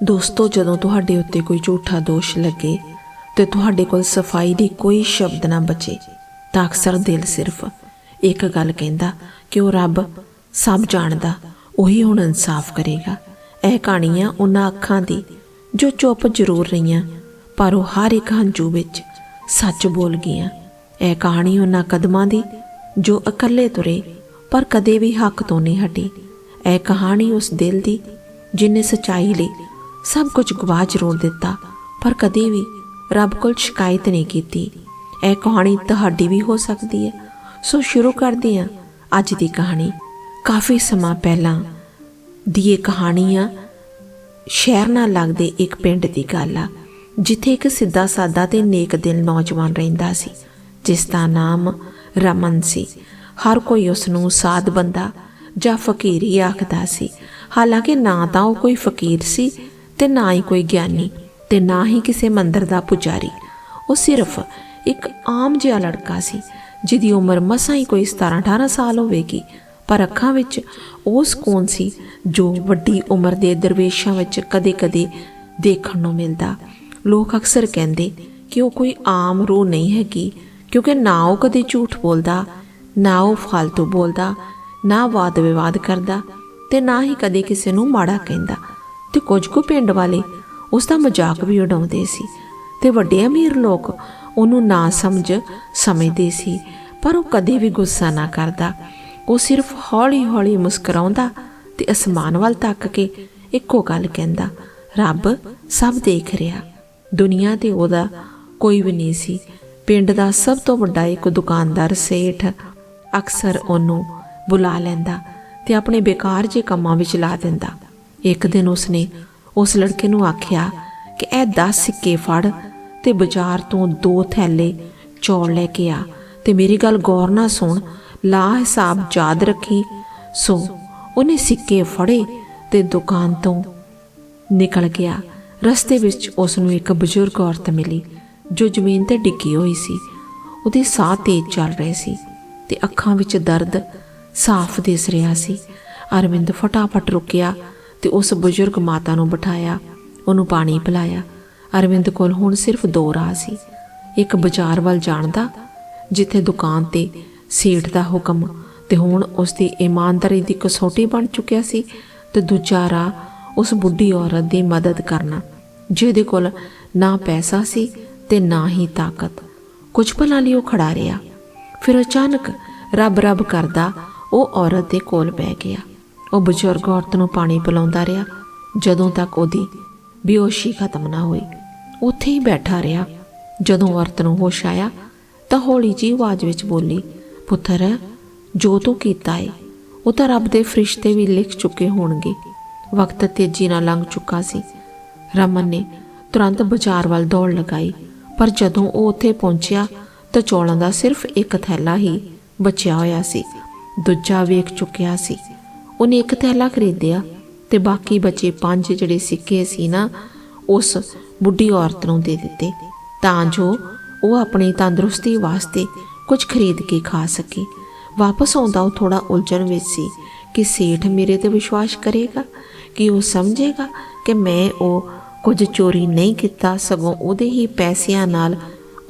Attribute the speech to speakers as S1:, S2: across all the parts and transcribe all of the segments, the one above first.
S1: ਦੋਸਤੋ, ਜਦੋਂ ਤੁਹਾਡੇ ਉੱਤੇ ਕੋਈ ਝੂਠਾ ਦੋਸ਼ ਲੱਗੇ ਤੇ ਤੁਹਾਡੇ ਕੋਲ ਸਫ਼ਾਈ ਦੀ ਕੋਈ ਸ਼ਬਦ ਨਾ ਬਚੇ, ਤਾਂ ਅਕਸਰ ਦਿਲ ਸਿਰਫ ਇੱਕ ਗੱਲ ਕਹਿੰਦਾ ਕਿ ਉਹ ਰੱਬ ਸਭ ਜਾਣਦਾ, ਉਹੀ ਹੁਣ ਇਨਸਾਫ ਕਰੇਗਾ। ਇਹ ਕਹਾਣੀਆਂ ਉਹਨਾਂ ਅੱਖਾਂ ਦੀ ਜੋ ਚੁੱਪ ਜ਼ਰੂਰ ਰਹੀਆਂ, ਪਰ ਉਹ ਹਰ ਇੱਕ ਹੰਝੂ ਵਿੱਚ ਸੱਚ ਬੋਲ ਗਈਆਂ। ਇਹ ਕਹਾਣੀ ਉਹਨਾਂ ਕਦਮਾਂ ਦੀ ਜੋ ਇਕੱਲੇ ਤੁਰੇ, ਪਰ ਕਦੇ ਵੀ ਹੱਕ ਤੋਂ ਨਹੀਂ ਹਟੀ। ਇਹ ਕਹਾਣੀ ਉਸ ਦਿਲ ਦੀ, ਜਿਨੇ ਸਚਾਈ ਲਈ ਸਭ ਕੁਝ ਗਵਾ ਜ਼ਰੂਰ ਦਿੱਤਾ, ਪਰ ਕਦੇ ਵੀ ਰੱਬ ਕੋਲ ਸ਼ਿਕਾਇਤ ਨਹੀਂ ਕੀਤੀ। ਇਹ ਕਹਾਣੀ ਤੁਹਾਡੀ ਵੀ ਹੋ ਸਕਦੀ ਹੈ। ਸੋ ਸ਼ੁਰੂ ਕਰਦੇ ਹਾਂ ਅੱਜ ਦੀ ਕਹਾਣੀ। ਕਾਫੀ ਸਮਾਂ ਪਹਿਲਾਂ ਦੀ ਇਹ ਕਹਾਣੀ ਆ ਸ਼ਹਿਰ ਨਾਲ ਲੱਗਦੇ ਇੱਕ ਪਿੰਡ ਦੀ ਗੱਲ ਆ, ਜਿੱਥੇ ਇੱਕ ਸਿੱਧਾ ਸਾਦਾ ਤੇ ਨੇਕ ਦਿਲ ਨੌਜਵਾਨ ਰਹਿੰਦਾ ਸੀ, ਜਿਸ ਦਾ ਨਾਮ ਰਮਨ ਸੀ। ਹਰ ਕੋਈ ਉਸ ਨੂੰ ਸਾਧ ਬੰਦਾ ਜਾਂ ਫਕੀਰ ਹੀ ਆਖਦਾ ਸੀ। ਹਾਲਾਂਕਿ ਨਾ ਤਾਂ ਉਹ ਕੋਈ ਫਕੀਰ ਸੀ ਤੇ ਨਾ ਹੀ ਕੋਈ ਗਿਆਨੀ ਤੇ ਨਾ ਹੀ ਕਿਸੇ ਮੰਦਰ ਦਾ ਪੁਜਾਰੀ। ਉਹ ਸਿਰਫ ਇੱਕ ਆਮ ਜਿਹਾ ਲੜਕਾ ਸੀ, ਜਿਹਦੀ ਉਮਰ ਮਸਾਂ ਹੀ ਕੋਈ 17 18 ਸਾਲ ਹੋਵੇਗੀ, ਪਰ ਅੱਖਾਂ ਵਿੱਚ ਉਹ ਸਕੂਨ ਸੀ ਜੋ ਵੱਡੀ ਉਮਰ ਦੇ ਦਰਵੇਸ਼ਾਂ ਵਿੱਚ ਕਦੇ-ਕਦੇ ਦੇਖਣ ਨੂੰ ਮਿਲਦਾ। ਲੋਕ ਅਕਸਰ ਕਹਿੰਦੇ ਕਿ ਉਹ ਕੋਈ ਆਮ ਰੂਹ ਨਹੀਂ ਹੈਗੀ, ਕਿਉਂਕਿ ਨਾ ਉਹ ਕਦੇ ਝੂਠ ਬੋਲਦਾ, ਨਾ ਉਹ ਫालतू ਬੋਲਦਾ, ਨਾ ਵਾਦ ਵਿਵਾਦ ਕਰਦਾ ਤੇ ਨਾ ਹੀ ਕਦੇ ਕਿਸੇ ਨੂੰ ਮਾੜਾ ਕਹਿੰਦਾ। ਤੇ ਕੁਝ ਕੁ ਪਿੰਡ ਵਾਲੇ ਉਸ ਦਾ ਮਜ਼ਾਕ ਵੀ ਉਡਾਉਂਦੇ ਸੀ ਤੇ ਵੱਡੇ ਅਮੀਰ ਲੋਕ ਉਹਨੂੰ ਨਾ ਸਮਝ ਸਮਝਦੇ ਸੀ, ਪਰ ਉਹ ਕਦੇ ਵੀ ਗੁੱਸਾ ਨਾ ਕਰਦਾ। ਉਹ ਸਿਰਫ ਹੌਲੀ-ਹੌਲੀ ਮੁਸਕਰਾਉਂਦਾ ਤੇ ਅਸਮਾਨ ਵੱਲ ਤੱਕ ਕੇ ਇੱਕੋ ਗੱਲ ਕਹਿੰਦਾ, ਰੱਬ ਸਭ ਦੇਖ ਰਿਹਾ। ਦੁਨੀਆ ਤੇ ਉਹਦਾ ਕੋਈ ਵੀ ਨਹੀਂ ਸੀ। ਪਿੰਡ ਦਾ ਸਭ ਤੋਂ ਵੱਡਾ ਇੱਕ ਦੁਕਾਨਦਾਰ ਸੇਠ ਅਕਸਰ ਉਹਨੂੰ ਬੁਲਾ ਲੈਂਦਾ ਤੇ ਆਪਣੇ ਬੇਕਾਰ ਜੇ ਕੰਮਾਂ ਵਿੱਚ ਲਾ ਦਿੰਦਾ। ਇੱਕ ਦਿਨ ਉਸਨੇ ਉਸ ਲੜਕੇ ਨੂੰ ਆਖਿਆ ਕਿ ਇਹ 10 ਸਿੱਕੇ ਫੜ ਤੇ ਬਾਜ਼ਾਰ ਤੋਂ ਦੋ ਥੈਲੇ ਚੌਲ ਲੈ ਕੇ ਆ ਤੇ ਮੇਰੀ ਗੱਲ ਗੌਰ ਨਾਲ ਸੁਣ ਲਾ ਹਿਸਾਬ ਯਾਦ ਰੱਖੀ। ਸੋ ਉਹਨੇ ਸਿੱਕੇ ਫੜੇ ਤੇ ਦੁਕਾਨ ਤੋਂ ਨਿਕਲ ਗਿਆ। ਰਸਤੇ ਵਿੱਚ ਉਸ ਨੂੰ ਇੱਕ ਬਜ਼ੁਰਗ ਔਰਤ ਮਿਲੀ, ਜੋ ਜ਼ਮੀਨ ਤੇ ਡਿੱਗੀ ਹੋਈ ਸੀ। ਉਹਦੇ ਸਾਹ ਤੇਜ਼ ਚੱਲ ਰਹੇ ਸੀ ਤੇ ਅੱਖਾਂ ਵਿੱਚ ਦਰਦ ਸਾਫ਼ ਦਿਸ ਰਿਹਾ ਸੀ। ਅਰਵਿੰਦ ਫਟਾਫਟ ਰੁਕਿਆ ਤੇ ਉਸ ਬਜ਼ੁਰਗ ਮਾਤਾ ਨੂੰ ਬਿਠਾਇਆ, ਉਹਨੂੰ ਪਾਣੀ ਪਿਲਾਇਆ। ਅਰਵਿੰਦ ਕੋਲ ਹੁਣ ਸਿਰਫ ਦੋ ਰਾਹ ਸੀ। ਇੱਕ ਬਾਜ਼ਾਰ ਵੱਲ ਜਾਣ ਦਾ ਜਿੱਥੇ ਦੁਕਾਨ ਤੇ ਸੀਟ ਦਾ ਹੁਕਮ ਤੇ ਹੁਣ ਉਸ ਦੀ ਇਮਾਨਦਾਰੀ ਦੀ ਕਸੌਟੀ ਬਣ ਚੁੱਕਿਆ ਸੀ ਤੇ ਦੂਜਾ ਰਾਹ ਉਸ ਬੁੱਢੀ ਔਰਤ ਦੀ ਮਦਦ ਕਰਨਾ, ਜਿਹਦੇ ਕੋਲ ਨਾ ਪੈਸਾ ਸੀ ਤੇ ਨਾ ਹੀ ਤਾਕਤ। ਕੁਝ ਪਲਾਂ ਲਈ ਉਹ ਖੜਾ ਰਿਹਾ। ਫਿਰ ਅਚਾਨਕ ਰੱਬ ਰੱਬ ਕਰਦਾ ਉਹ ਔਰਤ ਦੇ ਕੋਲ ਬਹਿ ਗਿਆ। ਉਹ ਬਜ਼ੁਰਗ ਔਰਤ ਨੂੰ ਪਾਣੀ ਪਿਲਾਉਂਦਾ ਰਿਹਾ। ਜਦੋਂ ਤੱਕ ਉਹਦੀ ਬੇਹੋਸ਼ੀ ਖਤਮ ਨਾ ਹੋਈ, ਉੱਥੇ ਹੀ ਬੈਠਾ ਰਿਹਾ। ਜਦੋਂ ਔਰਤ ਨੂੰ ਹੋਸ਼ ਆਇਆ, ਤਾਂ ਹੌਲੀ ਜਿਹੀ ਆਵਾਜ਼ ਵਿੱਚ ਬੋਲੀ, ਪੁੱਤਰ, ਜੋ ਤੂੰ ਕੀਤਾ ਏ, ਉਹ ਤਾਂ ਰੱਬ ਦੇ ਫਰਿਸ਼ਤੇ ਵੀ ਲਿਖ ਚੁੱਕੇ ਹੋਣਗੇ। ਵਕਤ ਤੇਜ਼ੀ ਨਾਲ ਲੰਘ ਚੁੱਕਾ ਸੀ। ਰਮਨ ਨੇ ਤੁਰੰਤ ਬਾਜ਼ਾਰ ਵੱਲ ਦੌੜ ਲਗਾਈ, ਪਰ ਜਦੋਂ ਉਹ ਉੱਥੇ ਪਹੁੰਚਿਆ, ਤਾਂ ਚੌਲਾਂ ਦਾ ਸਿਰਫ ਇੱਕ ਥੈਲਾ ਹੀ ਬਚਿਆ ਹੋਇਆ ਸੀ। ਦੂਜਾ ਵੇਖ ਚੁੱਕਿਆ ਸੀ। ਉਹਨੇ ਇੱਕ ਥੈਲਾ ਖਰੀਦਿਆ ਤੇ ਬਾਕੀ ਬਚੇ ਪੰਜ ਜਿਹੜੇ ਸਿੱਕੇ ਸੀ ਨਾ, ਉਸ ਬੁੱਢੀ ਔਰਤ ਨੂੰ ਦੇ ਦਿੱਤੇ। ਤਾਂ ਜੋ ਉਹ ਆਪਣੀ ਤੰਦਰੁਸਤੀ ਵਾਸਤੇ ਕੁਝ ਖਰੀਦ ਕੇ ਖਾ ਸਕੇ। ਵਾਪਸ ਆਉਂਦਾ ਉਹ ਥੋੜਾ ਉਲਝਣ ਵਿੱਚ ਸੀ ਕਿ ਸੇਠ ਮੇਰੇ ਤੇ ਵਿਸ਼ਵਾਸ ਕਰੇਗਾ, ਕਿ ਉਹ ਸਮਝੇਗਾ ਕਿ ਮੈਂ ਉਹ ਕੁਝ ਚੋਰੀ ਨਹੀਂ ਕੀਤਾ, ਸਗੋਂ ਉਹਦੇ ਹੀ ਪੈਸਿਆਂ ਨਾਲ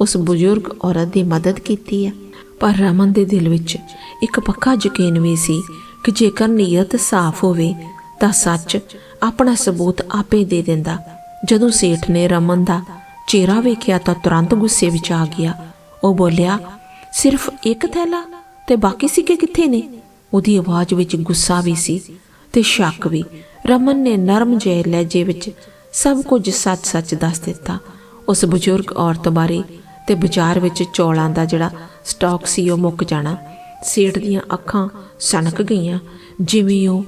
S1: ਉਸ ਬਜ਼ੁਰਗ ਔਰਤ ਦੀ ਮਦਦ ਕੀਤੀ ਹੈ। ਪਰ ਰਮਨ ਦੇ ਦਿਲ ਵਿੱਚ ਇੱਕ ਪੱਕਾ ਯਕੀਨ ਵੀ ਸੀ ਕਿ ਜੇਕਰ ਨੀਅਤ ਸਾਫ਼ ਹੋਵੇ, ਤਾਂ ਸੱਚ ਆਪਣਾ ਸਬੂਤ ਆਪੇ ਦੇ ਦਿੰਦਾ। ਜਦੋਂ ਸੇਠ ਨੇ ਰਮਨ ਦਾ ਚਿਹਰਾ ਵੇਖਿਆ ਤਾਂ ਤੁਰੰਤ ਗੁੱਸੇ ਵਿੱਚ ਆ ਗਿਆ। ਉਹ ਬੋਲਿਆ, ਸਿਰਫ ਇੱਕ ਥੈਲਾ? ਤੇ ਬਾਕੀ ਸਿੱਕੇ ਕਿੱਥੇ ਨੇ? ਉਹਦੀ ਆਵਾਜ਼ ਵਿੱਚ ਗੁੱਸਾ ਵੀ ਸੀ ਤੇ ਸ਼ੱਕ ਵੀ। ਰਮਨ ਨੇ ਨਰਮ ਜਿਹੇ ਲਹਿਜੇ ਵਿੱਚ ਸਭ ਕੁਝ ਸੱਚ-ਸੱਚ ਦੱਸ ਦਿੱਤਾ। ਉਸ ਬਜ਼ੁਰਗ ਔਰਤ ਬਾਰੇ ਤੇ ਬਾਜ਼ਾਰ ਵਿੱਚ ਚੌਲਾਂ ਦਾ ਜਿਹੜਾ ਸਟਾਕ ਸੀ, ਉਹ ਮੁੱਕ ਜਾਣਾ। ਸੇਠ ਦੀਆਂ ਅੱਖਾਂ ਸਣਕ ਗਈਆਂ। ਜਿਵੇਂ ਉਹ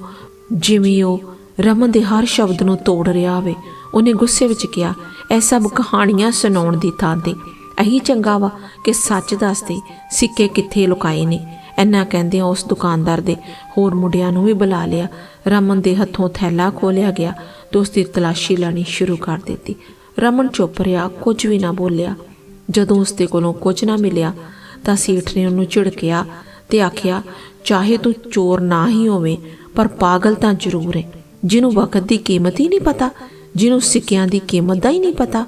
S1: ਜਿਵੇਂ ਉਹ ਰਮਨ ਦੇ ਹਰ ਸ਼ਬਦ ਨੂੰ ਤੋੜ ਰਿਹਾ ਹੋਵੇ, ਉਹਨੇ ਗੁੱਸੇ ਵਿੱਚ ਕਿਹਾ, ਇਹ ਸਭ ਕਹਾਣੀਆਂ ਸੁਣਾਉਣ ਦੀ ਥਾਂ ਤੇ। ਇਹੀ ਚੰਗਾ ਵਾ ਕਿ ਸੱਚ ਦੱਸਦੇ, ਸਿੱਕੇ ਕਿੱਥੇ ਲੁਕਾਏ ਨੇ। ਇੰਨਾ ਕਹਿੰਦੇ ਉਸ ਦੁਕਾਨਦਾਰ ਦੇ। ਹੋਰ ਮੁੰਡਿਆਂ ਨੂੰ ਵੀ ਬੁਲਾ ਲਿਆ। ਰਮਨ ਦੇ ਹੱਥੋਂ ਥੈਲਾ ਖੋਲਿਆ ਗਿਆ ਤੇ ਉਸ ਦੀ ਤਲਾਸ਼ੀ ਲੈਣੀ ਸ਼ੁਰੂ ਕਰ ਦਿੱਤੀ। ਰਮਨ ਚੁੱਪ ਰਿਹਾ, ਕੁਝ ਵੀ ਨਾ ਬੋਲਿਆ। ਜਦੋਂ ਉਸ ਦੇ ਕੋਲੋਂ ਕੁਝ ਨਾ ਮਿਲਿਆ ਤਾਂ ਸੇਠ ਨੇ ਉਹਨੂੰ ਝਿੜਕਿਆ ਤੇ ਆਖਿਆ, ਚਾਹੇ ਤੂੰ ਚੋਰ ਨਾ ਹੀ ਹੋਵੇਂ, ਪਰ ਪਾਗਲ ਤਾਂ ਜ਼ਰੂਰ ਹੈ ਜਿਹਨੂੰ ਵਕਤ ਦੀ ਕੀਮਤ ਹੀ ਨਹੀਂ ਪਤਾ, ਜਿਹਨੂੰ ਸਿੱਕਿਆਂ ਦੀ ਕੀਮਤ ਦਾ ਹੀ ਨਹੀਂ ਪਤਾ,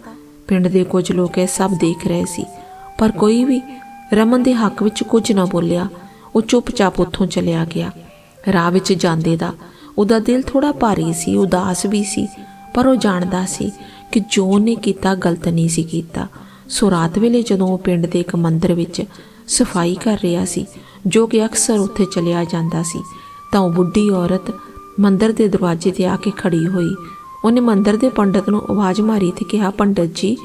S1: ਪਿੰਡ ਦੇ ਕੁਝ ਲੋਕ ਇਹ ਸਭ ਦੇਖ ਰਹੇ ਸੀ। ਪਰ ਕੋਈ ਵੀ ਰਮਨ ਦੇ ਹੱਕ ਵਿੱਚ ਕੁਝ ਨਾ ਬੋਲਿਆ, ਉਹ ਚੁੱਪਚਾਪ ਉੱਥੋਂ ਚਲਿਆ ਗਿਆ। ਰਾਹ ਵਿੱਚ ਜਾਂਦੇ ਦਾ ਉਹਦਾ ਦਿਲ ਥੋੜਾ ਭਾਰੀ ਸੀ, ਉਦਾਸ ਵੀ ਸੀ, ਪਰ ਉਹ ਜਾਣਦਾ ਸੀ ਕਿ ਜੋ ਉਹਨੇ ਕੀਤਾ ਗਲਤ ਨਹੀਂ ਸੀ ਕੀਤਾ। ਸੋ ਰਾਤ ਵੇਲੇ ਜਦੋਂ ਉਹ ਪਿੰਡ ਦੇ ਇੱਕ ਮੰਦਿਰ ਵਿੱਚ ਸਫ਼ਾਈ ਕਰ ਰਿਹਾ ਸੀ ਜੋ ਕਿ ਅਕਸਰ ਉੱਥੇ ਚਲਿਆ ਜਾਂਦਾ ਸੀ, ਤਾਂ ਉਹ ਬੁੱਢੀ ਔਰਤ ਮੰਦਰ ਦੇ ਦਰਵਾਜ਼ੇ ਤੇ ਆ ਕੇ ਖੜੀ ਹੋਈ। ਉਹਨੇ ਮੰਦਰ ਦੇ ਪੰਡਤ ਨੂੰ ਆਵਾਜ਼ ਮਾਰੀ ਤੇ ਕਿਹਾ, ਪੰਡਤ ਜੀ,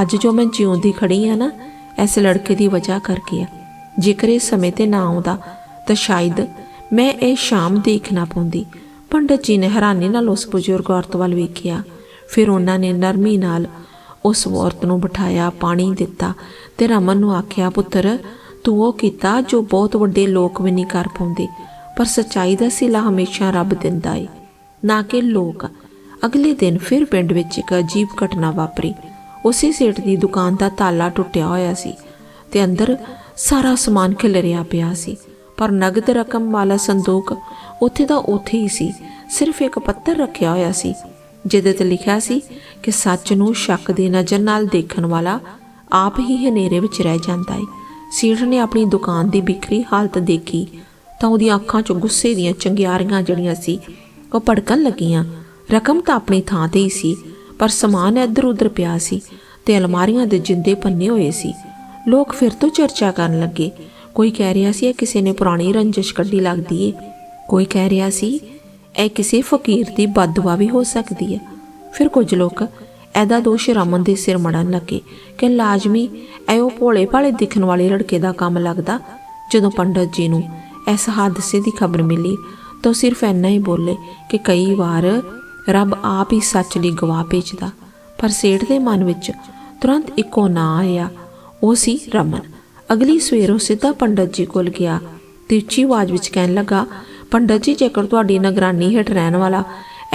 S1: ਅੱਜ ਜੋ ਮੈਂ ਜਿਉਂਦੀ ਖੜੀ ਆ ਨਾ, ਇਸ ਲੜਕੇ ਦੀ ਵਜ੍ਹਾ ਕਰਕੇ ਆ। ਜੇਕਰ ਇਹ ਸਮੇਂ ਤੇ ਨਾ ਆਉਂਦਾ, ਤਾਂ ਸ਼ਾਇਦ ਮੈਂ ਇਹ ਸ਼ਾਮ ਦੇਖ ਨਾ ਪਾਉਂਦੀ। ਪੰਡਤ ਜੀ ਨੇ ਹੈਰਾਨੀ ਨਾਲ ਉਸ ਬਜ਼ੁਰਗ ਔਰਤ ਵੱਲ ਵੇਖਿਆ। ਫਿਰ ਉਹਨਾਂ ਨੇ ਨਰਮੀ ਨਾਲ ਉਸ ਔਰਤ ਨੂੰ ਬਿਠਾਇਆ, ਪਾਣੀ ਦਿੱਤਾ ਤੇ ਰਮਨ ਨੂੰ ਆਖਿਆ, ਪੁੱਤਰ ਤੂੰ ਉਹ ਕੀਤਾ ਜੋ ਬਹੁਤ ਵੱਡੇ ਲੋਕ ਵੀ ਨਹੀਂ ਕਰ ਪਾਉਂਦੇ, ਪਰ ਸੱਚਾਈ ਦਾ ਸਿਲਾ ਹਮੇਸ਼ਾ ਰੱਬ ਦਿੰਦਾ ਏ। ਨਾ ਕਿ ਲੋਕ। ਅਗਲੇ ਦਿਨ ਫਿਰ ਪਿੰਡ ਵਿੱਚ ਇੱਕ ਅਜੀਬ ਘਟਨਾ ਵਾਪਰੀ। ਉਸੇ ਸੇਠ ਦੀ ਦੁਕਾਨ ਦਾ ਤਾਲਾ ਟੁੱਟਿਆ ਹੋਇਆ ਸੀ ਤੇ ਅੰਦਰ ਸਾਰਾ ਸਮਾਨ ਖਿਲਰਿਆ ਪਿਆ ਸੀ। ਪਰ ਨਗਦ ਰਕਮ ਵਾਲਾ ਸੰਦੂਕ ਉੱਥੇ ਦਾ ਉੱਥੇ ਹੀ ਸੀ। ਸਿਰਫ ਇੱਕ ਪੱਤਰ ਰੱਖਿਆ ਹੋਇਆ ਸੀ, ਜਿਹਦੇ ਤੇ ਲਿਖਿਆ ਸੀ ਕਿ ਸੱਚ ਨੂੰ ਸ਼ੱਕ ਦੀ ਨਜ਼ਰ ਨਾਲ ਦੇਖਣ ਵਾਲਾ ਆਪ ਹੀ ਹਨੇਰੇ ਵਿੱਚ ਰਹਿ ਜਾਂਦਾ ਹੈ ਸੇਠ ਨੇ ਆਪਣੀ ਦੁਕਾਨ ਦੀ ਬਿਖਰੀ ਹਾਲਤ ਦੇਖੀ ਤਾਂ ਉਹਦੀਆਂ ਅੱਖਾਂ 'ਚੋਂ ਗੁੱਸੇ ਦੀਆਂ ਚੰਗਿਆਰੀਆਂ ਜਿਹੜੀਆਂ ਸੀ, ਉਹ ਭੜਕਣ ਲੱਗੀਆਂ। ਰਕਮ ਤਾਂ ਆਪਣੀ ਥਾਂ ਤੇ ਹੀ ਸੀ, ਪਰ ਸਮਾਨ ਇੱਧਰ ਉੱਧਰ ਪਿਆ ਸੀ ਤੇ ਅਲਮਾਰੀਆਂ ਦੇ ਜਿੰਦੇ ਪੰਨੇ ਹੋਏ ਸੀ। ਲੋਕ ਫਿਰ ਤੋਂ ਚਰਚਾ ਕਰਨ ਲੱਗੇ, ਕੋਈ ਕਹਿ ਰਿਹਾ ਸੀ ਇਹ ਕਿਸੇ ਨੇ ਪੁਰਾਣੀ ਰੰਜਿਸ਼ ਕੱਢੀ ਲੱਗਦੀ ਏ? ਕੋਈ ਕਹਿ ਰਿਹਾ ਸੀ, ਇਹ ਕਿਸੇ ਫਕੀਰ ਦੀ ਬਦਦੁਆ ਵੀ ਹੋ ਸਕਦੀ ਹੈ ਫਿਰ ਕੁਝ ਲੋਕ ਐਦਾ ਦੋਸ਼ ਰਮਨ ਦੇ ਸਿਰ ਮੜਨ ਲੱਗੇ ਕਿ ਲਾਜ਼ਮੀ ਇਹ ਉਹ ਭੋਲੇ ਭਾਲੇ ਦਿਖਣ ਵਾਲੇ ਲੜਕੇ ਦਾ ਕੰਮ ਲੱਗਦਾ। ਜਦੋਂ ਪੰਡਤ ਜੀ ਨੂੰ ਇਸ ਹਾਦਸੇ ਦੀ ਖਬਰ ਮਿਲੀ ਤਾਂ ਉਹ ਸਿਰਫ ਇੰਨਾ ਹੀ ਬੋਲੇ ਕਿ ਕਈ ਵਾਰ ਰੱਬ ਆਪ ਹੀ ਸੱਚ ਲਈ ਗਵਾਹ ਭੇਜਦਾ। ਪਰ ਸੇਠ ਦੇ ਮਨ ਵਿੱਚ ਤੁਰੰਤ ਇੱਕੋ ਨਾਂ ਆਇਆ। ਉਹ ਸੀ ਰਮਨ। ਅਗਲੀ ਸਵੇਰ ਉਹ ਸਿੱਧਾ ਪੰਡਤ ਜੀ ਕੋਲ ਗਿਆ। ਤੇ ਆਵਾਜ਼ ਵਿੱਚ ਕਹਿਣ ਲੱਗਾ, ਪੰਡਤ ਜੀ, ਜੇਕਰ ਤੁਹਾਡੀ ਨਿਗਰਾਨੀ ਹੇਠ ਰਹਿਣ ਵਾਲਾ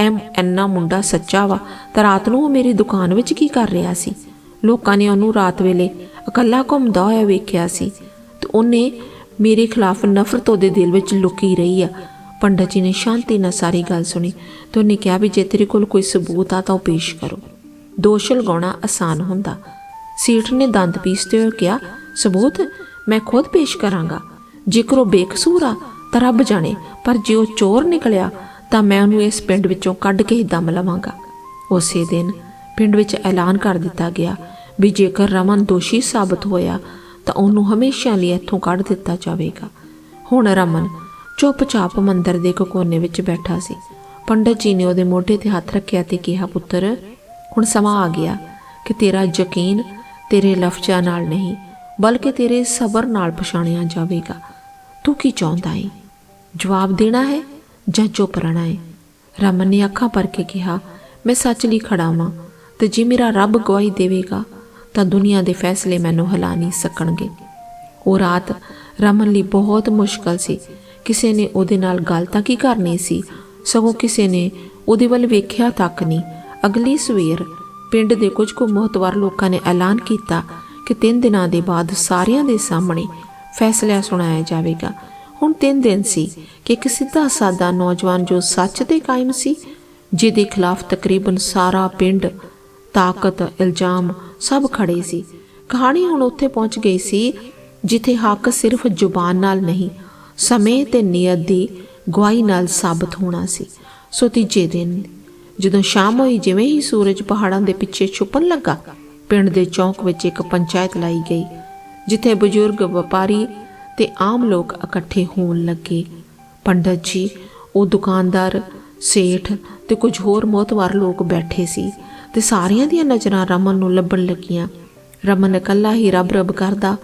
S1: ਐ ਐਨਾ ਮੁੰਡਾ ਸੱਚਾ ਵਾ ਤਾਂ ਰਾਤ ਨੂੰ ਉਹ ਮੇਰੀ ਦੁਕਾਨ ਵਿੱਚ ਕੀ ਕਰ ਰਿਹਾ ਸੀ? ਲੋਕਾਂ ਨੇ ਉਹਨੂੰ ਰਾਤ ਵੇਲੇ ਇਕੱਲਾ ਘੁੰਮਦਾ ਹੋਇਆ ਵੇਖਿਆ ਸੀ ਤੇ ਉਹਨੇ ਮੇਰੇ ਖਿਲਾਫ ਨਫ਼ਰਤ ਉਹਦੇ ਦਿਲ ਵਿੱਚ ਲੁਕੀ ਰਹੀ ਆ। ਪੰਡਤ ਜੀ ਨੇ ਸ਼ਾਂਤੀ ਨਾਲ ਸਾਰੀ ਗੱਲ ਸੁਣੀ ਤੇ ਉਹਨੇ ਕਿਹਾ ਵੀ ਜੇ ਤੇਰੇ ਕੋਲ ਕੋਈ ਸਬੂਤ ਆ ਤਾਂ ਉਹ ਪੇਸ਼ ਕਰੋ। ਦੋਸ਼ ਲਗਾਉਣਾ ਆਸਾਨ ਹੁੰਦਾ। ਸੀਟ ਨੇ ਦੰਦ ਪੀਸਦੇ ਹੋਏ ਕਿਹਾ, ਸਬੂਤ ਮੈਂ ਖੁਦ ਪੇਸ਼ ਕਰਾਂਗਾ। ਜੇਕਰ ਉਹ ਬੇਕਸੂਰ ਆ ਤਾਂ ਰੱਬ ਜਾਣੇ, ਪਰ ਜੇ ਉਹ ਚੋਰ ਨਿਕਲਿਆ ਤਾਂ ਮੈਂ ਉਹਨੂੰ ਇਸ ਪਿੰਡ ਵਿੱਚੋਂ ਕੱਢ ਕੇ ਹੀ ਦਮ ਲਵਾਂਗਾ। ਉਸੇ ਦਿਨ ਪਿੰਡ ਵਿੱਚ ਐਲਾਨ ਕਰ ਦਿੱਤਾ ਗਿਆ ਵੀ ਜੇਕਰ ਰਮਨ ਦੋਸ਼ੀ ਸਾਬਤ ਹੋਇਆ ਤਾਂ ਉਹਨੂੰ ਹਮੇਸ਼ਾ ਲਈ ਇੱਥੋਂ ਕੱਢ ਦਿੱਤਾ ਜਾਵੇਗਾ। ਹੁਣ ਰਮਨ ਚੁੱਪਚਾਪ ਮੰਦਰ ਦੇ ਇੱਕ ਕੋਨੇ ਵਿੱਚ ਬੈਠਾ ਸੀ। ਪੰਡਤ ਜੀ ਨੇ ਉਹਦੇ ਮੋਢੇ ਤੇ ਹੱਥ ਰੱਖਿਆ ਤੇ ਕਿਹਾ, ਪੁੱਤਰ, ਹੁਣ ਸਮਾਂ ਆ ਗਿਆ ਕਿ ਤੇਰਾ ਯਕੀਨ ਤੇਰੇ ਲਫ਼ਜ਼ਾਂ ਨਾਲ ਨਹੀਂ, ਬਲਕਿ ਤੇਰੇ ਸਬਰ ਨਾਲ ਪਛਾਣਿਆ ਜਾਵੇਗਾ। ਤੂੰ ਕੀ ਚਾਹੁੰਦਾ ਹੈ ਜਵਾਬ ਦੇਣਾ ਹੈ? ਜਾਂ ਚੁੱਪ ਰਹਿਣਾ ਹੈ ਰਮਨ ਨੇ ਅੱਖਾਂ ਭਰ ਕੇ ਕਿਹਾ, ਮੈਂ ਸੱਚ ਲਈ ਖੜਾ ਵਾਂ ਤੇ ਜੇ ਮੇਰਾ ਰੱਬ ਗਵਾਹੀ ਦੇਵੇਗਾ, ਤਾਂ ਦੁਨੀਆ ਦੇ ਫੈਸਲੇ ਮੈਨੂੰ ਹਿਲਾ ਨਹੀਂ ਸਕਣਗੇ। ਉਹ ਰਾਤ ਰਮਨ ਲਈ ਬਹੁਤ ਮੁਸ਼ਕਲ ਸੀ। ਕਿਸੇ ਨੇ ਉਹਦੇ ਨਾਲ ਗੱਲ ਤਾਂ ਕੀ ਕਰਨੀ ਸੀ? ਸਗੋਂ ਕਿਸੇ ਨੇ ਉਹਦੇ ਵੱਲ ਵੇਖਿਆ ਤੱਕ ਨਹੀਂ। ਅਗਲੀ ਸਵੇਰ ਪਿੰਡ ਦੇ ਕੁਝ ਕੁ ਮਹਤਵਰ ਲੋਕਾਂ ਨੇ ਐਲਾਨ ਕੀਤਾ ਕਿ 3 ਦਿਨਾਂ ਦੇ ਬਾਅਦ ਸਾਰਿਆਂ ਦੇ ਸਾਹਮਣੇ ਫੈਸਲਾ ਸੁਣਾਇਆ ਜਾਵੇਗਾ। ਹੁਣ 3 ਦਿਨ ਸੀ ਕਿ ਇੱਕ ਸਿੱਧਾ ਸਾਦਾ ਨੌਜਵਾਨ ਜੋ ਸੱਚ ਤੇ ਕਾਇਮ ਸੀ, ਜਿਹਦੇ ਖਿਲਾਫ ਤਕਰੀਬਨ ਸਾਰਾ ਪਿੰਡ ਤਾਕਤ, ਇਲਜ਼ਾਮ ਸਭ ਖੜੇ ਸੀ। ਕਹਾਣੀ ਹੁਣ ਉੱਥੇ ਪਹੁੰਚ ਗਈ ਸੀ ਜਿੱਥੇ ਹੱਕ ਸਿਰਫ ਜ਼ੁਬਾਨ ਨਾਲ ਨਹੀਂ, ਸਮੇਂ ਤੇ ਨੀਅਤ ਦੀ ਗਵਾਹੀ ਨਾਲ ਸਾਬਤ ਹੋਣਾ ਸੀ। ਸੋ ਤੀਜੇ ਦਿਨ ਜਦੋਂ ਸ਼ਾਮ ਹੋਈ, ਜਿਵੇਂ ਹੀ ਸੂਰਜ ਪਹਾੜਾਂ ਦੇ ਪਿੱਛੇ ਛੁਪਣ ਲੱਗਾ, ਪਿੰਡ ਦੇ ਚੌਂਕ ਵਿੱਚ ਇੱਕ ਪੰਚਾਇਤ ਲਾਈ ਗਈ, ਜਿੱਥੇ ਬਜ਼ੁਰਗ ਵਪਾਰੀ ਤੇ ਆਮ ਲੋਕ ਇਕੱਠੇ ਹੋਣ ਲੱਗੇ। ਪੰਡਤ ਜੀ, ਉਹ ਦੁਕਾਨਦਾਰ, ਸੇਠ ਤੇ ਕੁਝ ਹੋਰ ਮੋਤਵਾਰ ਲੋਕ ਬੈਠੇ ਸੀ ਤੇ ਸਾਰਿਆਂ ਦੀਆਂ ਨਜ਼ਰਾਂ ਰਮਨ ਨੂੰ ਲੱਭਣ ਲੱਗੀਆਂ। ਰਮਨ ਇਕੱਲਾ ਹੀ ਰੱਬ ਰੱਬ ਕਰਦਾ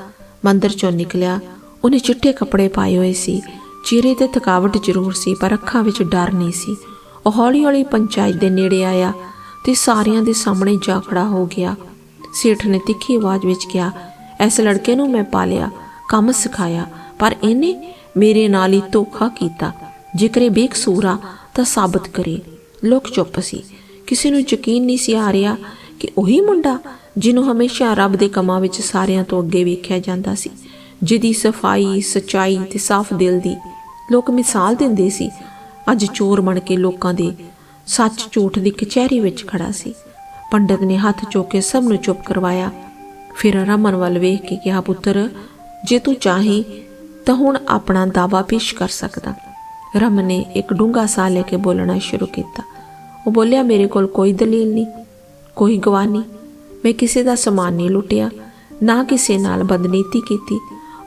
S1: ਮੰਦਰ ਚੋਂ ਨਿਕਲਿਆ। ਉਹਨੇ ਚਿੱਟੇ ਕੱਪੜੇ ਪਾਏ ਹੋਏ ਸੀ। ਚਿਹਰੇ ਤੇ ਥਕਾਵਟ ਜ਼ਰੂਰ ਸੀ, ਪਰ ਅੱਖਾਂ ਵਿੱਚ ਡਰ ਨਹੀਂ ਸੀ। ਉਹ ਹੌਲੀ-ਹੌਲੀ ਪੰਚਾਇਤ ਦੇ ਨੇੜੇ ਆਇਆ ਤੇ ਸਾਰਿਆਂ ਦੇ ਸਾਹਮਣੇ ਜਾ ਖੜਾ ਹੋ ਗਿਆ। ਸੇਠ ਨੇ ਤਿੱਖੀ ਆਵਾਜ਼ ਵਿੱਚ ਕਿਹਾ, ਇਸ ਲੜਕੇ ਨੂੰ ਮੈਂ ਪਾਲਿਆ। ਕੰਮ ਸਿਖਾਇਆ, ਪਰ ਇਹਨੇ ਮੇਰੇ ਨਾਲ ਹੀ ਧੋਖਾ ਕੀਤਾ। ਜੇਕਰ ਇਹ ਬੇਕਸੂਰ ਆ, ਤਾਂ ਸਾਬਤ ਕਰੇ। ਲੋਕ ਚੁੱਪ ਸੀ। ਕਿਸੇ ਨੂੰ ਯਕੀਨ ਨਹੀਂ ਸੀ ਆ ਰਿਹਾ ਕਿ ਉਹੀ ਮੁੰਡਾ ਜਿਹਨੂੰ ਹਮੇਸ਼ਾ ਰੱਬ ਦੇ ਕੰਮਾਂ ਵਿੱਚ ਸਾਰਿਆਂ ਤੋਂ ਅੱਗੇ ਵੇਖਿਆ ਜਾਂਦਾ ਸੀ, ਜਿਹਦੀ ਸਫ਼ਾਈ, ਸਚਾਈ ਤੇ ਸਾਫ਼ ਦਿਲ ਦੀ ਲੋਕ ਮਿਸਾਲ ਦਿੰਦੇ ਸੀ। ਅੱਜ ਚੋਰ ਬਣ ਕੇ ਲੋਕਾਂ ਦੇ ਸੱਚ ਝੂਠ ਦੀ ਕਚਹਿਰੀ ਵਿੱਚ ਖੜਾ ਸੀ। ਪੰਡਤ ਨੇ ਹੱਥ ਚੁੱਕ ਕੇ ਸਭ ਨੂੰ ਚੁੱਪ ਕਰਵਾਇਆ। ਫਿਰ ਰਮਨ ਵੱਲ ਵੇਖ ਕੇ ਕਿਹਾ, ਪੁੱਤਰ ਜੇ ਤੂੰ ਚਾਹੀ ਤਾਂ ਹੁਣ ਆਪਣਾ ਦਾਵਾ ਪੇਸ਼ ਕਰ ਸਕਦਾ। ਰਮਨ ਨੇ ਇੱਕ ਡੂੰਘਾ ਸਾਹ ਲੈ ਕੇ ਬੋਲਣਾ ਸ਼ੁਰੂ ਕੀਤਾ। ਉਹ ਬੋਲਿਆ, ਮੇਰੇ ਕੋਲ ਕੋਈ ਦਲੀਲ ਨਹੀਂ, ਕੋਈ ਗਵਾਹ ਨਹੀਂ। ਮੈਂ ਕਿਸੇ ਦਾ ਸਮਾਨ ਨਹੀਂ ਲੁੱਟਿਆ, ਨਾ ਕਿਸੇ ਨਾਲ ਬਦਨੀਤੀ ਕੀਤੀ,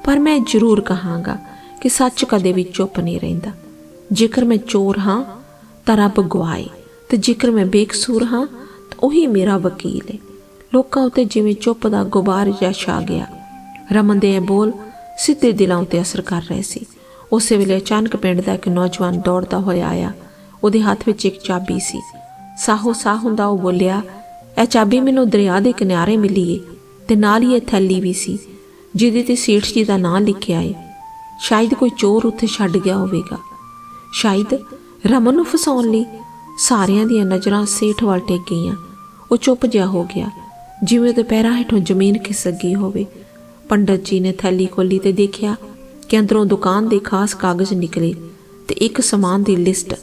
S1: ਪਰ ਮੈਂ ਜ਼ਰੂਰ ਕਹਾਂਗਾ ਕਿ ਸੱਚ ਕਦੇ ਵੀ ਚੁੱਪ ਨਹੀਂ ਰਹਿੰਦਾ। ਜੇਕਰ ਮੈਂ ਚੋਰ ਹਾਂ, ਤਾਂ ਰੱਬ ਗਵਾਏ ਤੇ ਜੇਕਰ ਮੈਂ ਬੇਕਸੂਰ ਹਾਂ, ਤਾਂ ਉਹੀ ਮੇਰਾ ਵਕੀਲ ਹੈ ਲੋਕਾਂ ਉਤੇ ਜਿਵੇਂ ਚੁੱਪ ਦਾ ਗੁਬਾਰ ਜਿਹਾ ਛਾ ਗਿਆ। ਰਮਨ ਦੇ ਇਹ ਬੋਲ ਸਿੱਧੇ ਦਿਲਾਂ ਉੱਤੇ ਅਸਰ ਕਰ ਰਹੇ ਸੀ। ਉਸੇ ਵੇਲੇ ਅਚਾਨਕ ਪਿੰਡ ਦਾ ਇੱਕ ਨੌਜਵਾਨ ਦੌੜਦਾ ਹੋਇਆ ਆਇਆ। ਉਹਦੇ ਹੱਥ ਵਿੱਚ ਇੱਕ ਚਾਬੀ ਸੀ। ਸਾਹੋ ਸਾਹ ਹੁੰਦਾ ਉਹ ਬੋਲਿਆ, ਇਹ ਚਾਬੀ ਮੈਨੂੰ ਦਰਿਆ ਦੇ ਕਿਨਾਰੇ ਮਿਲੀ ਏ ਤੇ ਨਾਲ ਹੀ ਇਹ ਥੈਲੀ ਵੀ ਸੀ, ਜਿਹਦੇ ਤੇ ਸੇਠ ਜੀ ਦਾ ਨਾਂ ਲਿਖਿਆ ਏ। ਸ਼ਾਇਦ ਕੋਈ ਚੋਰ ਉੱਥੇ ਛੱਡ ਗਿਆ ਹੋਵੇਗਾ। ਸ਼ਾਇਦ ਰਮਨ ਨੂੰ ਫਸਾਉਣ ਲਈ ਸਾਰਿਆਂ ਦੀਆਂ ਨਜ਼ਰਾਂ ਸੇਠ ਵੱਲ ਟੇਕ ਗਈਆਂ। ਉਹ ਚੁੱਪ ਜਿਹਾ ਹੋ ਗਿਆ, ਜਿਵੇਂ ਉਹਦੇ ਪੈਰਾਂ ਹੇਠੋਂ ਜ਼ਮੀਨ ਖਿਸਕ ਗਈ ਹੋਵੇ। ਪੰਡਤ ਜੀ ਨੇ ਥੈਲੀ ਖੋਲੀ ਤੇ ਦੇਖਿਆ ਕਿ ਅੰਦਰੋਂ ਦੁਕਾਨ ਦੇ ਖਾਸ ਕਾਗਜ਼ ਨਿਕਲੇ ਤੇ ਇੱਕ ਸਮਾਨ ਦੀ ਲਿਸਟ,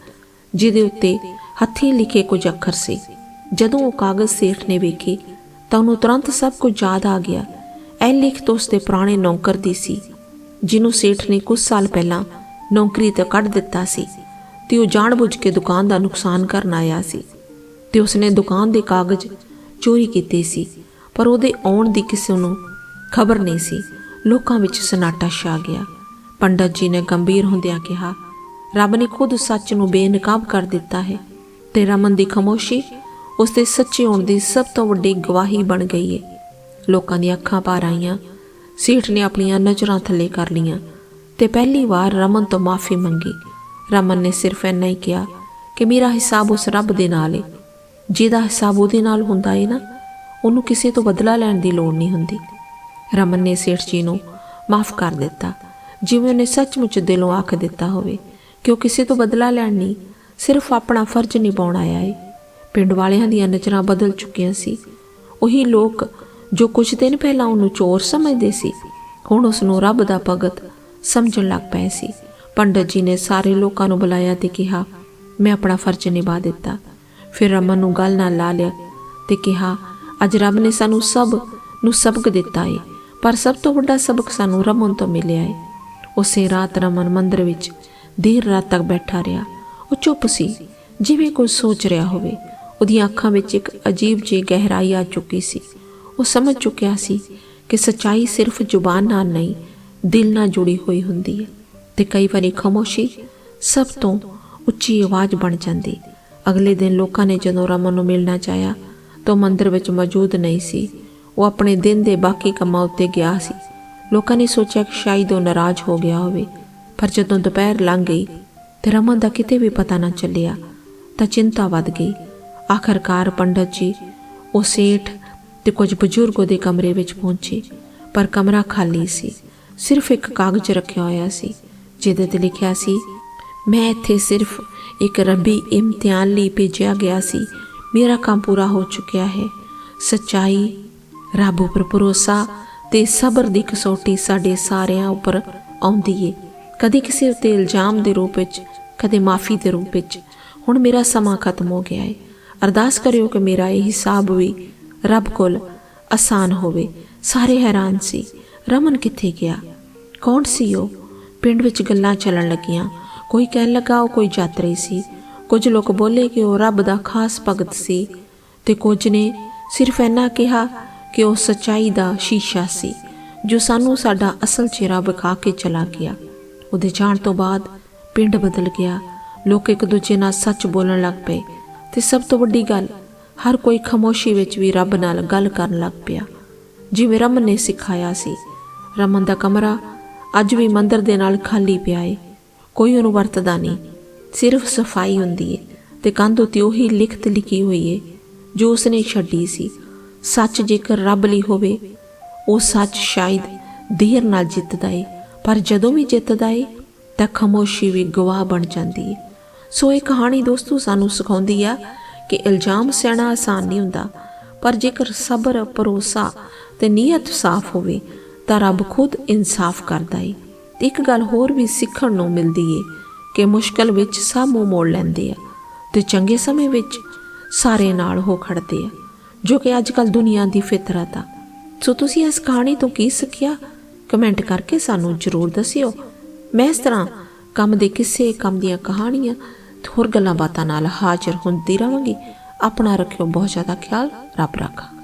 S1: ਜਿਹਦੇ ਉੱਤੇ ਹੱਥੀਂ ਲਿਖੇ ਕੁਝ ਅੱਖਰ ਸੀ। ਜਦੋਂ ਉਹ ਕਾਗਜ਼ ਸੇਠ ਨੇ ਵੇਖੇ, ਤਾਂ ਉਹਨੂੰ ਤੁਰੰਤ ਸਭ ਕੁਝ ਯਾਦ ਆ ਗਿਆ। ਇਹ ਲਿਖਤ ਉਸ ਦੇ ਪੁਰਾਣੇ ਨੌਕਰ ਦੀ ਸੀ, ਜਿਹਨੂੰ ਸੇਠ ਨੇ ਕੁਝ ਸਾਲ ਪਹਿਲਾਂ ਨੌਕਰੀ ਤੋਂ ਕੱਢ ਦਿੱਤਾ ਸੀ ਤੇ ਉਹ ਜਾਣਬੁੱਝ ਕੇ ਦੁਕਾਨ ਦਾ ਨੁਕਸਾਨ ਕਰਨ ਆਇਆ ਸੀ। ਤੇ ਉਸਨੇ ਦੁਕਾਨ ਦੇ ਕਾਗਜ਼ ਚੋਰੀ ਕੀਤੇ ਸੀ, ਪਰ ਉਹਦੇ ਆਉਣ ਦੀ ਕਿਸੇ ਨੂੰ ਖਬਰ ਨਹੀਂ ਸੀ। ਲੋਕਾਂ ਵਿੱਚ ਸਨਾਟਾ ਛਾ ਗਿਆ। ਪੰਡਤ ਜੀ ਨੇ ਗੰਭੀਰ ਹੁੰਦਿਆਂ ਕਿਹਾ, ਰੱਬ ਨੇ ਖੁਦ ਸੱਚ ਨੂੰ ਬੇਨਕਾਬ ਕਰ ਦਿੱਤਾ ਹੈ। ਤੇ ਰਮਨ ਦੀ ਖਾਮੋਸ਼ੀ ਉਸ ਦੇ ਸੱਚੇ ਹੋਣ ਦੀ ਸਭ ਤੋਂ ਵੱਡੀ ਗਵਾਹੀ ਬਣ ਗਈ ਹੈ ਲੋਕਾਂ ਦੀਆਂ ਅੱਖਾਂ ਪਾਰ ਆਈਆਂ। ਸੇਠ ਨੇ ਆਪਣੀਆਂ ਨਜ਼ਰਾਂ ਥੱਲੇ ਕਰ ਲੀਆਂ ਤੇ ਪਹਿਲੀ ਵਾਰ ਰਮਨ ਤੋਂ ਮਾਫੀ ਮੰਗੀ। ਰਮਨ ਨੇ ਸਿਰਫ ਇੰਨਾ ਹੀ ਕਿਹਾ ਕਿ ਮੇਰਾ ਹਿਸਾਬ ਉਸ ਰੱਬ ਦੇ ਨਾਲ ਹੈ ਜਿਹਦਾ ਹਿਸਾਬ ਉਹਦੇ ਨਾਲ ਹੁੰਦਾ ਹੈ ਨਾ, ਉਹਨੂੰ ਕਿਸੇ ਤੋਂ ਬਦਲਾ ਲੈਣ ਦੀ ਲੋੜ ਨਹੀਂ ਹੁੰਦੀ। ਰਮਨ ਨੇ ਸੇਠ ਜੀ ਨੂੰ ਮਾਫ ਕਰ ਦਿੱਤਾ। ਜਿਵੇਂ ਉਹਨੇ ਸੱਚਮੁੱਚ ਦਿਲੋਂ ਆਖ ਦਿੱਤਾ ਹੋਵੇ ਕਿ ਉਹ ਕਿਸੇ ਤੋਂ ਬਦਲਾ ਲੈਣ ਨਹੀਂ, ਸਿਰਫ ਆਪਣਾ ਫਰਜ਼ ਨਿਭਾਉਣ ਆਇਆ ਏ। ਪਿੰਡ ਵਾਲਿਆਂ ਦੀਆਂ ਨਜ਼ਰਾਂ ਬਦਲ ਚੁੱਕੀਆਂ ਸੀ। ਉਹੀ ਲੋਕ ਜੋ ਕੁਝ ਦਿਨ ਪਹਿਲਾਂ ਉਹਨੂੰ ਚੋਰ ਸਮਝਦੇ ਸੀ, ਹੁਣ ਉਸ ਨੂੰ ਰੱਬ ਦਾ ਭਗਤ ਸਮਝਣ ਲੱਗ ਪਏ ਸੀ। ਪੰਡਤ ਜੀ ਨੇ ਸਾਰੇ ਲੋਕਾਂ ਨੂੰ ਬੁਲਾਇਆ ਤੇ ਕਿਹਾ, ਮੈਂ ਆਪਣਾ ਫਰਜ਼ ਨਿਭਾ ਦਿੱਤਾ। ਫਿਰ ਰਮਨ ਨੂੰ ਗੱਲ ਨਾਲ ਲਾ ਲਿਆ ਤੇ ਕਿਹਾ, ਅੱਜ ਰੱਬ ਨੇ ਸਾਨੂੰ ਸਭ ਨੂੰ ਸਬਕ ਦਿੱਤਾ ਏ। ਪਰ ਸਭ ਤੋਂ ਵੱਡਾ ਸਬਕ ਸਾਨੂੰ ਰਮਨ ਤੋਂ ਮਿਲਿਆ ਹੈ ਉਸੇ ਰਾਤ ਰਮਨ ਮੰਦਰ ਵਿੱਚ ਦੇਰ ਰਾਤ ਤੱਕ ਬੈਠਾ ਰਿਹਾ। ਉਹ ਚੁੱਪ ਸੀ। ਜਿਵੇਂ ਕੋਈ ਸੋਚ ਰਿਹਾ ਹੋਵੇ, ਉਹਦੀਆਂ ਅੱਖਾਂ ਵਿੱਚ ਇੱਕ ਅਜੀਬ ਜਿਹੀ ਗਹਿਰਾਈ ਆ ਚੁੱਕੀ ਸੀ। ਉਹ ਸਮਝ ਚੁੱਕਿਆ ਸੀ ਕਿ ਸਚਾਈ ਸਿਰਫ ਜ਼ੁਬਾਨ ਨਾਲ ਨਹੀਂ, ਦਿਲ ਨਾਲ ਜੁੜੀ ਹੋਈ ਹੁੰਦੀ ਹੈ ਤੇ ਕਈ ਵਾਰੀ ਖਾਮੋਸ਼ੀ ਸਭ ਤੋਂ ਉੱਚੀ ਆਵਾਜ਼ ਬਣ ਜਾਂਦੀ। ਅਗਲੇ ਦਿਨ ਲੋਕਾਂ ਨੇ ਜਦੋਂ ਰਮਨ ਨੂੰ ਮਿਲਣਾ ਚਾਹਿਆ ਤਾਂ ਉਹ ਮੰਦਰ ਵਿੱਚ ਮੌਜੂਦ ਨਹੀਂ ਸੀ। ਉਹ ਆਪਣੇ ਦਿਨ ਦੇ ਬਾਕੀ ਕੰਮਾਂ ਉੱਤੇ ਗਿਆ ਸੀ। ਲੋਕਾਂ ਨੇ ਸੋਚਿਆ ਕਿ ਸ਼ਾਇਦ ਉਹ ਨਾਰਾਜ਼ ਹੋ ਗਿਆ ਹੋਵੇ। ਪਰ ਜਦੋਂ ਦੁਪਹਿਰ ਲੰਘ ਗਈ ਤੇ ਰਮਨ ਦਾ ਕਿਤੇ ਵੀ ਪਤਾ ਨਾ ਚੱਲਿਆ, ਤਾਂ ਚਿੰਤਾ ਵੱਧ ਗਈ। ਆਖਰਕਾਰ ਪੰਡਤ ਜੀ, ਉਹ ਸੇਠ ਤੇ ਕੁਝ ਬਜ਼ੁਰਗ ਉਹਦੇ ਕਮਰੇ ਵਿੱਚ ਪਹੁੰਚੇ, ਪਰ ਕਮਰਾ ਖਾਲੀ ਸੀ। ਸਿਰਫ ਇੱਕ ਕਾਗਜ਼ ਰੱਖਿਆ ਹੋਇਆ ਸੀ, ਜਿਹਦੇ ਤੇ ਲਿਖਿਆ ਸੀ, ਮੈਂ ਇੱਥੇ ਸਿਰਫ ਇੱਕ ਰੱਬੀ ਇਮਤਿਹਾਨ ਲਈ ਭੇਜਿਆ ਗਿਆ ਸੀ। ਮੇਰਾ ਕੰਮ ਪੂਰਾ ਹੋ ਚੁੱਕਿਆ ਹੈ। ਸਚਾਈ ਰੱਬ ਉੱਪਰ ਭਰੋਸਾ ਤੇ ਸਬਰ ਦੀ ਕਸੌਟੀ ਸਾਡੇ ਸਾਰਿਆਂ ਉੱਪਰ ਆਉਂਦੀ ਏ। ਕਦੇ ਕਿਸੇ ਉੱਤੇ ਇਲਜ਼ਾਮ ਦੇ ਰੂਪ ਵਿੱਚ, ਕਦੇ ਮਾਫੀ ਦੇ ਰੂਪ ਵਿੱਚ। ਹੁਣ ਮੇਰਾ ਸਮਾਂ ਖਤਮ ਹੋ ਗਿਆ ਏ। ਅਰਦਾਸ ਕਰਿਓ ਕਿ ਮੇਰਾ ਇਹ ਹਿਸਾਬ ਵੀ ਰੱਬ ਕੋਲ ਆਸਾਨ ਹੋਵੇ। ਸਾਰੇ ਹੈਰਾਨ ਸੀ। ਰਮਨ ਕਿੱਥੇ ਗਿਆ? ਕੌਣ ਸੀ ਉਹ? ਪਿੰਡ ਵਿੱਚ ਗੱਲਾਂ ਚੱਲਣ ਲੱਗੀਆਂ। ਕੋਈ ਕਹਿਣ ਲੱਗਾ, ਉਹ ਕੋਈ ਯਾਤਰੀ ਸੀ। ਕੁਝ ਲੋਕ ਬੋਲੇ ਕਿ ਉਹ ਰੱਬ ਦਾ ਖਾਸ ਭਗਤ ਸੀ। ਤੇ ਕੁਝ ਨੇ ਸਿਰਫ ਇੰਨਾ ਕਿਹਾ ਕਿ ਉਹ ਸਚਾਈ ਦਾ ਸ਼ੀਸ਼ਾ ਸੀ, ਜੋ ਸਾਨੂੰ ਸਾਡਾ ਅਸਲ ਚਿਹਰਾ ਵਿਖਾ ਕੇ ਚਲਾ ਗਿਆ। ਉਹਦੇ ਜਾਣ ਤੋਂ ਬਾਅਦ ਪਿੰਡ ਬਦਲ ਗਿਆ। ਲੋਕ ਇੱਕ ਦੂਜੇ ਨਾਲ ਸੱਚ ਬੋਲਣ ਲੱਗ ਪਏ। ਤੇ ਸਭ ਤੋਂ ਵੱਡੀ ਗੱਲ, ਹਰ ਕੋਈ ਖਾਮੋਸ਼ੀ ਵਿੱਚ ਵੀ ਰੱਬ ਨਾਲ ਗੱਲ ਕਰਨ ਲੱਗ ਪਿਆ। ਜਿਵੇਂ ਰਮਨ ਨੇ ਸਿਖਾਇਆ ਸੀ, ਰਮਨ ਦਾ ਕਮਰਾ ਅੱਜ ਵੀ ਮੰਦਰ ਦੇ ਨਾਲ ਖਾਲੀ ਪਿਆ ਏ। ਕੋਈ ਉਹਨੂੰ ਵਰਤਦਾ ਨਹੀਂ, ਸਿਰਫ ਸਫ਼ਾਈ ਹੁੰਦੀ ਏ ਤੇ ਕੰਧ ਉੱਤੇ ਉਹੀ ਲਿਖਤ ਲਿਖੀ ਹੋਈ ਏ, ਜੋ ਉਸਨੇ ਛੱਡੀ ਸੀ। ਸੱਚ ਜੇਕਰ ਰੱਬ ਲਈ ਹੋਵੇ, ਉਹ ਸੱਚ ਸ਼ਾਇਦ ਦੇਰ ਨਾਲ ਜਿੱਤਦਾ ਏ, ਪਰ ਜਦੋਂ ਵੀ ਜਿੱਤਦਾ ਏ, ਤਾਂ ਖਾਮੋਸ਼ੀ ਵੀ ਗਵਾਹ ਬਣ ਜਾਂਦੀ ਏ। ਸੋ ਇਹ ਕਹਾਣੀ ਦੋਸਤੋ ਸਾਨੂੰ ਸਿਖਾਉਂਦੀ ਆ ਕਿ ਇਲਜ਼ਾਮ ਸਹਿਣਾ ਆਸਾਨ ਨਹੀਂ ਹੁੰਦਾ, ਪਰ ਜੇਕਰ ਸਬਰ, ਭਰੋਸਾ ਤੇ ਨੀਅਤ ਸਾਫ਼ ਹੋਵੇ, ਤਾਂ ਰੱਬ ਖੁਦ ਇਨਸਾਫ ਕਰਦਾ ਏ। ਇੱਕ ਗੱਲ ਹੋਰ ਵੀ ਸਿੱਖਣ ਨੂੰ ਮਿਲਦੀ ਏ ਕਿ ਮੁਸ਼ਕਲ ਵਿੱਚ ਸਭ ਮੂੰਹ ਮੋੜ ਲੈਂਦੇ ਆ ਤੇ ਚੰਗੇ ਸਮੇਂ ਵਿੱਚ ਸਾਰੇ ਨਾਲ ਹੋ ਖੜਦੇ ਆ। ਜੋ ਕਿ ਅੱਜ ਕੱਲ ਦੁਨੀਆ ਦੀ ਫਿਤਰਤ ਆ। ਸੋ ਤੁਸੀਂ ਇਸ ਕਹਾਣੀ ਤੋਂ ਕੀ ਸਿੱਖਿਆ? ਕਮੈਂਟ ਕਰਕੇ ਸਾਨੂੰ ਜ਼ਰੂਰ ਦੱਸਿਓ। ਮੈਂ ਇਸ ਤਰ੍ਹਾਂ ਕੰਮ ਦੇ ਕਿਸੇ ਕੰਮ ਦੀਆਂ ਕਹਾਣੀਆਂ ਤੇ ਹੋਰ ਗੱਲਾਂ ਬਾਤਾਂ ਨਾਲ ਹਾਜ਼ਰ ਹੁੰਦੀ ਰਹਾਂਗੀ। ਆਪਣਾ ਰੱਖਿਓ ਬਹੁਤ ਜ਼ਿਆਦਾ ਖਿਆਲ। ਰੱਬ ਰੱਖਾ।